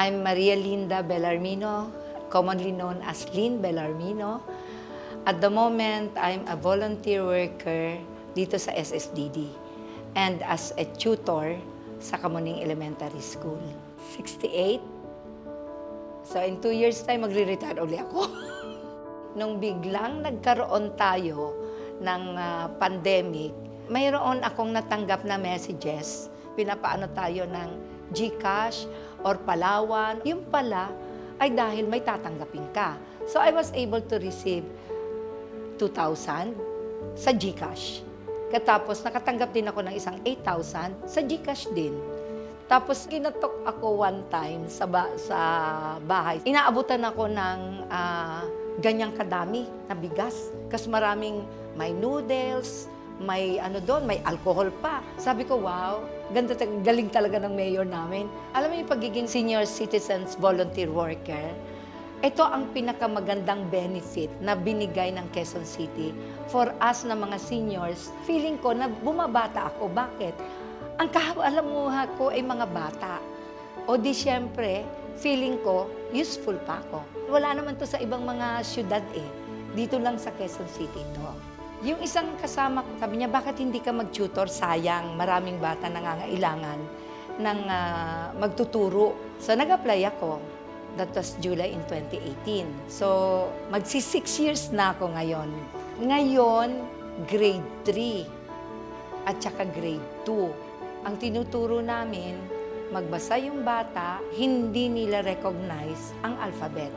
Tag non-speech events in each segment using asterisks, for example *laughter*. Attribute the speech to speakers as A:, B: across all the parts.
A: I'm Maria Linda Bellarmino, commonly known as Lynn Bellarmino. At the moment, I'm a volunteer worker dito sa SSDD and as a tutor sa Kamuning Elementary School. 68. So in two years time, magre-retire uli ako. *laughs* Nung biglang nagkaroon tayo ng ah, pandemic, mayroon akong natanggap na messages. Pinapaano tayo ng GCash or Palawan. Yung pala ay dahil may tatanggapin ka. So I was able to receive 2,000 sa GCash. Katapos nakatanggap din ako ng isang 8,000 sa GCash din. Tapos kinatok ako one time sa, ba- sa bahay. Inaabutan ako ng ah, ganyang kadami na bigas. Kasi maraming may noodles, may ano doon, may alcohol pa. Sabi ko, wow, ganda, galing talaga ng mayor namin. Alam mo yung pagiging senior citizens volunteer worker, ito ang pinakamagandang benefit na binigay ng Quezon City for us na mga seniors. Feeling ko na bumabata ako. Bakit? Ang kaalamuha ko ay mga bata. O di syempre, feeling ko, useful pa ako. Wala naman to sa ibang mga syudad eh. Dito lang sa Quezon City to. Yung isang kasama sabi niya, bakit hindi ka mag-tutor? Sayang, maraming bata nangangailangan ng ah, magtuturo. So nag-apply ako. That was July in 2018. So, magsi six years na ako ngayon. Ngayon, grade 3 at saka grade 2. Ang tinuturo namin, magbasa yung bata, hindi nila recognize ang alphabet.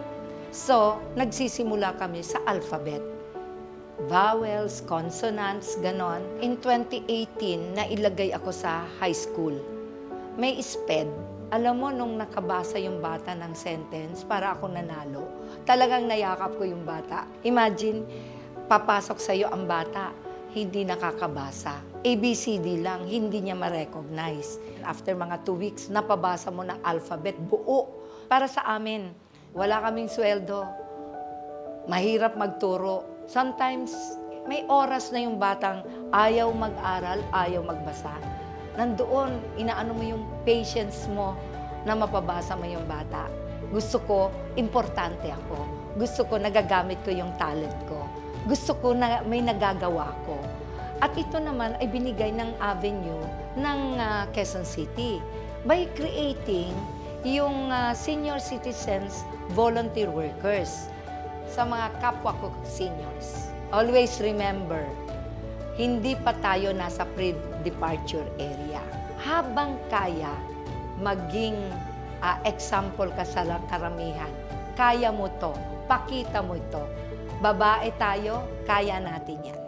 A: So, nagsisimula kami sa alphabet. Vowels, consonants, ganon. In 2018, nailagay ako sa high school. May SPED. Alam mo, nung nakabasa yung bata ng sentence, para ako nanalo, talagang nayakap ko yung bata. Imagine, papasok sa'yo ang bata, hindi nakakabasa. ABCD lang, hindi niya ma-recognize. After mga two weeks, napabasa mo ng alphabet, buo. Para sa amin, wala kaming sweldo. Mahirap magturo. Sometimes, may oras na yung batang ayaw mag-aral, ayaw magbasa. Nandoon, inaano mo yung patience mo na mapabasa mo yung bata. Gusto ko, importante ako. Gusto ko, nagagamit ko yung talent ko. Gusto ko na may nagagawa ko. At ito naman ay binigay ng avenue ng ah, Quezon City by creating yung ah, senior citizens volunteer workers sa mga kapwa ko seniors. Always remember, hindi pa tayo nasa pre-departure area. Habang kaya maging ah, example ka sa karamihan, kaya mo to, pakita mo ito. Babae tayo, kaya natin yan.